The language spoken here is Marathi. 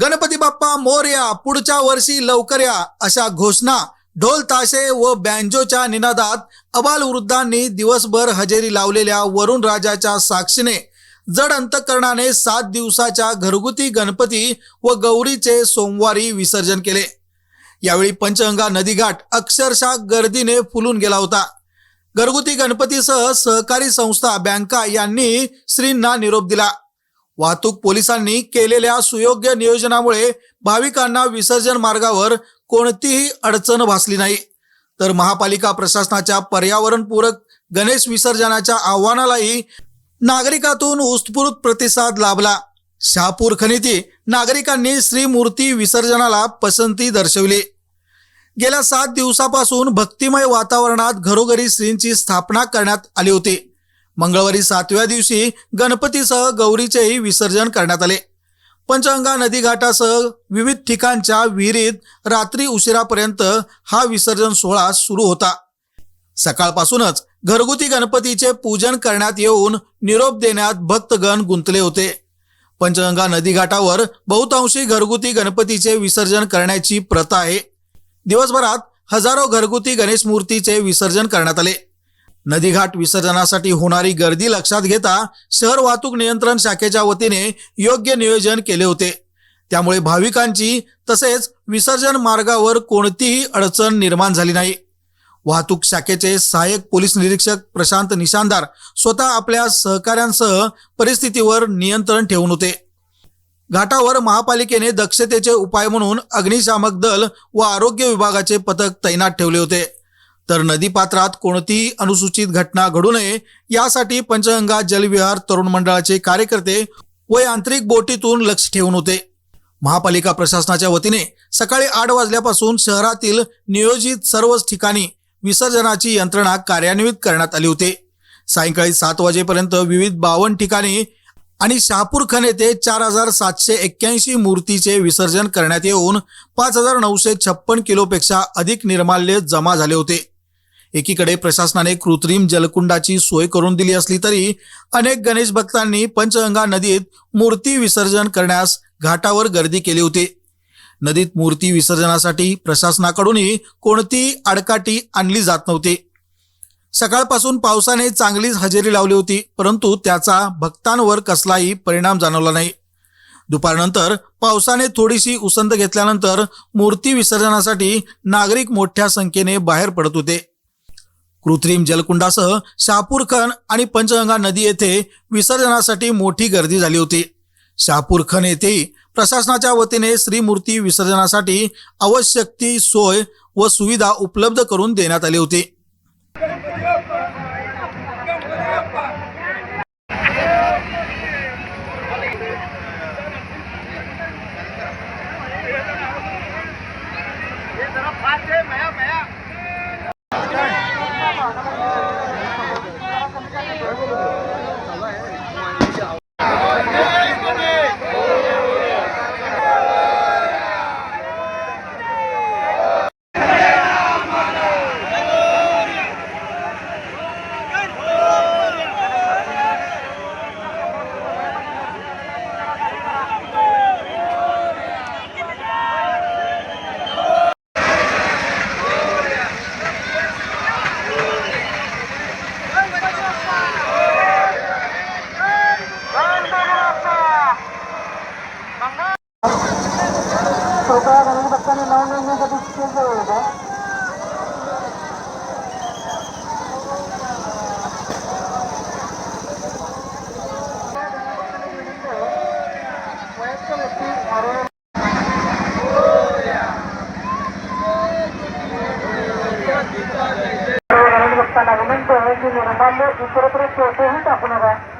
गणपती बाप्पा मोर्या पुढच्या वर्षी लवकर या अशा घोषणा ढोल ताशे व बँजोच्या निनादात अबाल वृद्धांनी दिवसभर हजेरी लावलेल्या वरुण राजाच्या साक्षीने. जड अंतकरणाने सात दिवसाच्या घरगुती गणपती व गौरीचे सोमवारी विसर्जन केले. यावेळी पंचगंगा नदीघाट अक्षरशः गर्दीने फुलून गेला होता. घरगुती गणपतीसह सहकारी संस्था बँका यांनी श्रींना निरोप दिला. वाहतूक पोलिसांनी केलेल्या सुयोग्य नियोजनामुळे भाविकांना विसर्जन मार्गावर कोणतीही अडचण भासली नाही. तर महापालिका प्रशासनाच्या पर्यावरणपूरक गणेश विसर्जनाच्या आव्हानालाही नागरिकातून उत्स्फूर्त प्रतिसाद लाभला. शहापूर खनिती नागरिकांनी श्रीमूर्ती विसर्जनाला पसंती दर्शवली. गेल्या सात दिवसापासून भक्तिमय वातावरणात घरोघरी श्रींची स्थापना करण्यात आली होती. मंगळवारी सातव्या दिवशी गणपतीसह गौरीचेही विसर्जन करण्यात आले. पंचगंगा नदीघाटासह विविध ठिकाणच्या विहिरीत रात्री उशिरापर्यंत हा विसर्जन सोहळा सुरू होता. सकाळपासूनच घरगुती गणपतीचे पूजन करण्यात येऊन निरोप देण्यात भक्तगण गुंतले होते. पंचगंगा नदीघाटावर बहुतांशी घरगुती गणपतीचे विसर्जन करण्याची प्रथा आहे. दिवसभरात हजारो घरगुती गणेश मूर्तीचे विसर्जन करण्यात आले. नदीघाट विसर्जनासाठी होणारी गर्दी लक्षात घेता शहर वाहतूक नियंत्रण शाखेच्या वतीने योग्य नियोजन केले होते. त्यामुळे भाविकांची तसेच विसर्जन मार्गावर कोणतीही अडचण निर्माण झाली नाही. वाहतूक शाखेचे सहाय्यक पोलीस निरीक्षक प्रशांत निशानदार स्वतः आपल्या सहकाऱ्यांसह परिस्थितीवर नियंत्रण ठेवून होते. घाटावर महापालिकेने दक्षतेचे उपाय म्हणून अग्निशामक दल व आरोग्य विभागाचे पथक तैनात ठेवले होते. तर नदीपात्रात कोणतीही अनुसूचित घटना घडू नये यासाठी पंचगंगा जलविहार तरुण मंडळाचे कार्यकर्ते व यांत्रिक बोटीतून लक्ष ठेवून होते. महापालिका प्रशासनाच्या वतीने सकाळी आठ वाजल्यापासून शहरातील नियोजित सर्वच ठिकाणी विसर्जनाची यंत्रणा कार्यान्वित करण्यात आली होती. सायंकाळी सात वाजेपर्यंत विविध बावन्न ठिकाणी आणि शहापूर खन येथे चार हजार सातशे एक्क्याऐंशी मूर्तीचे विसर्जन करण्यात येऊन पाच हजार नऊशे छप्पन किलोपेक्षा अधिक निर्माल्य जमा झाले होते. एकीकडे प्रशासनाने कृत्रिम जलकुंडाची सोय करून दिली असली तरी अनेक गणेश भक्तांनी पंचगंगा नदीत मूर्ती विसर्जन करण्यास घाटावर गर्दी केली होती. नदीत मूर्ती विसर्जनासाठी प्रशासनाकडूनही कोणतीही आडकाठी आणली जात नव्हती. सकाळपासून पावसाने चांगलीच हजेरी लावली होती परंतु त्याचा भक्तांवर कसलाही परिणाम जाणवला नाही. दुपारनंतर पावसाने थोडीशी उसंत घेतल्यानंतर मूर्ती विसर्जनासाठी नागरिक मोठ्या संख्येने बाहेर पडत होते. कृत्रिम जलकुंडासह शहापूरखन आणि पंचगंगा नदी येथे विसर्जनासाठी मोठी गर्दी झाली होती. शहापूरखन येथे प्रशासनाच्या वतीने श्रीमूर्ती विसर्जनासाठी आवश्यक ती सोय व सुविधा उपलब्ध करून देण्यात आली होती. Ondan ne kadar tutuldu orada. Argumento es un normal y por otro, todo es una prueba.